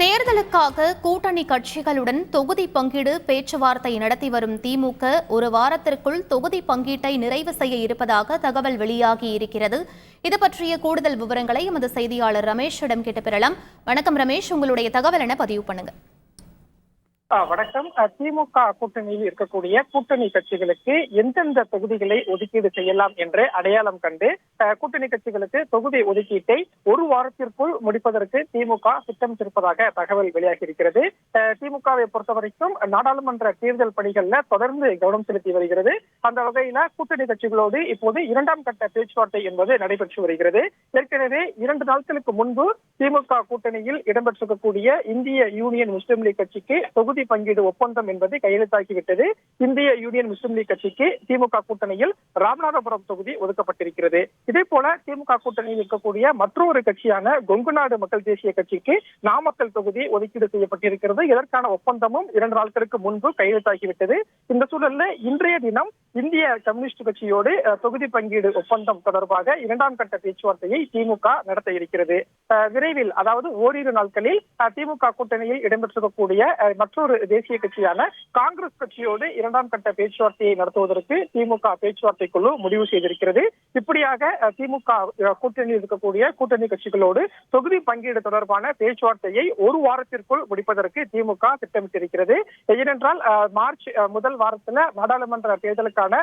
தேர்தலுக்காக கூட்டணி கட்சிகளுடன் தொகுதி பங்கீடு பேச்சுவார்த்தை நடத்தி வரும் திமுக ஒரு வாரத்திற்குள் தொகுதி பங்கீட்டை நிறைவு செய்ய இருப்பதாக தகவல் வெளியாகி இருக்கிறது. இது பற்றிய கூடுதல் விவரங்களை எமது செய்தியாளர் ரமேஷிடம் கேட்டு பெறலாம். வணக்கம் ரமேஷ் உங்களுடைய தகவல் என பதிவு பண்ணுங்க? வணக்கம். திமுக கூட்டணியில் இருக்கக்கூடிய கூட்டணி கட்சிகளுக்கு எந்தெந்த தொகுதிகளை ஒதுக்கீடு செய்யலாம் என்று அடையாளம் கண்டு கூட்டணி கட்சிகளுக்கு தொகுதி ஒதுக்கீட்டை ஒரு வாரத்திற்குள் முடிப்பதற்கு திமுக திட்டமிட்டிருப்பதாக தகவல் வெளியாகி இருக்கிறது திமுகவை பொறுத்தவரைக்கும் நாடாளுமன்ற தேர்தல் பணிகள்ல தொடர்ந்து கவனம் செலுத்தி வருகிறது. அந்த வகையில கூட்டணி கட்சிகளோடு இப்போது இரண்டாம் கட்ட பேச்சுவார்த்தை என்பது நடைபெற்று வருகிறது. ஏற்கனவே இரண்டு நாட்களுக்கு முன்பு திமுக கூட்டணியில் இடம்பெற்றிருக்கக்கூடிய இந்திய யூனியன் முஸ்லீம் லீக் கட்சிக்கு தொகுதி பங்கீடு ஒப்பந்தம் என்பது கையெழுத்தாகிவிட்டது. இந்திய யூனியன் முஸ்லீம் லீக் கட்சிக்கு திமுக கூட்டணியில் ராமநாதபுரம் தொகுதி ஒதுக்கப்பட்டிருக்கிறது. இதே போல திமுக கூட்டணியில் இருக்கக்கூடிய மற்றொரு கட்சியான கொங்கு நாடு மக்கள் தேசிய கட்சிக்கு நாமக்கல் தொகுதி ஒதுக்கீடு செய்யப்பட்டிருக்கிறது. இதற்கான ஒப்பந்தமும் இரண்டு நாட்களுக்கு முன்பு கையெழுத்தாகிவிட்டது. இந்த சூழல்ல இன்றைய தினம் இந்திய கம்யூனிஸ்ட் கட்சியோடு தொகுதி பங்கீடு ஒப்பந்தம் தொடர்பாக இரண்டாம் கட்ட பேச்சுவார்த்தையை திமுக நடத்த இருக்கிறது. விரைவில் அதாவது ஓரிரு நாட்களில் திமுக கூட்டணியில் இடம்பெற்றிருக்கக்கூடிய மற்றொரு தேசிய கட்சியான காங்கிரஸ் கட்சியோடு இரண்டாம் கட்ட பேச்சுவார்த்தையை நடத்துவதற்கு திமுக பேச்சுவார்த்தை குழு முடிவு செய்திருக்கிறது. இப்படியாக திமுக கூட்டணி இருக்கக்கூடிய கூட்டணி கட்சிகளோடு தொகுதி பங்கீடு தொடர்பான பேச்சுவார்த்தையை ஒரு வாரத்திற்குள் முடிப்பதற்கு திமுக திட்டமிட்டிருக்கிறது. ஏனென்றால் மார்ச் முதல் வாரத்துல நாடாளுமன்ற தேர்தலுக்கான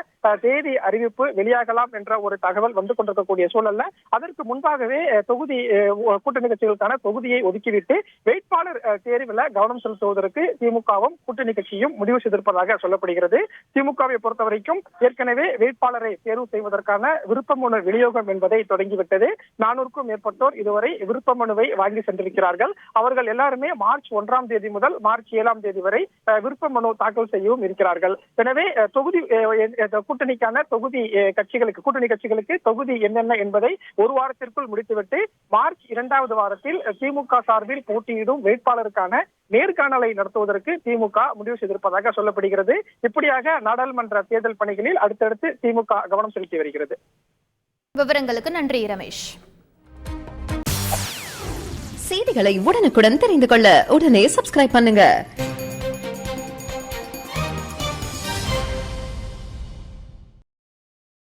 தேதி அறிவிப்பு வெளியாகலாம் என்ற ஒரு தகவல் வந்து கொண்டிருக்கக்கூடிய சூழல்ல அதற்கு முன்பாகவே தொகுதி கூட்டணி கட்சிகளுக்கான தொகுதியை ஒதுக்கிவிட்டு வேட்பாளர் அஹ், தேர்வில் கவனம் செலுத்துவதற்கு திமுகவும் கூட்டணி கட்சியும் முடிவு செய்திருப்பதாக சொல்லப்படுகிறது. திமுகவை பொறுத்தவரைக்கும் ஏற்கனவே வேட்பாளரை தேர்வு செய்வதற்கான விருப்ப மனு விநியோகம் என்பதை தொடங்கிவிட்டது. நானூறுக்கும் மேற்பட்டோர் இதுவரை விருப்ப மனுவை வாங்கி சென்றிருக்கிறார்கள். அவர்கள் எல்லாருமே மார்ச் ஒன்றாம் தேதி முதல் மார்ச் ஏழாம் தேதி வரை விருப்ப மனு தாக்கல் செய்யவும் இருக்கிறார்கள். எனவே தொகுதி கூட்டணிக்கான தொகுதி கட்சிகளுக்கு கூட்டணி கட்சிகளுக்கு தொகுதி என்னென்ன என்பதை ஒரு வாரத்திற்குள் முடித்துவிட்டு மார்ச் இரண்டாவது வாரத்தில் திமுக சார்பில் போட்டியிடும் வேட்பாளருக்கான நேர்காணலை நடத்துவதற்கு திமுக முடிவு செய்திருப்பதாக சொல்லப்படுகிறது. இப்படியாக நாடாளுமன்ற தேர்தல் பணிகளில் அடுத்தடுத்து திமுக கவனம் செலுத்தி வருகிறது. விவரங்களுக்கு நன்றி ரமேஷ். செய்திகளை உடனுக்குடன் தெரிந்து கொள்ள உடனே சப்ஸ்கிரைப் பண்ணுங்க.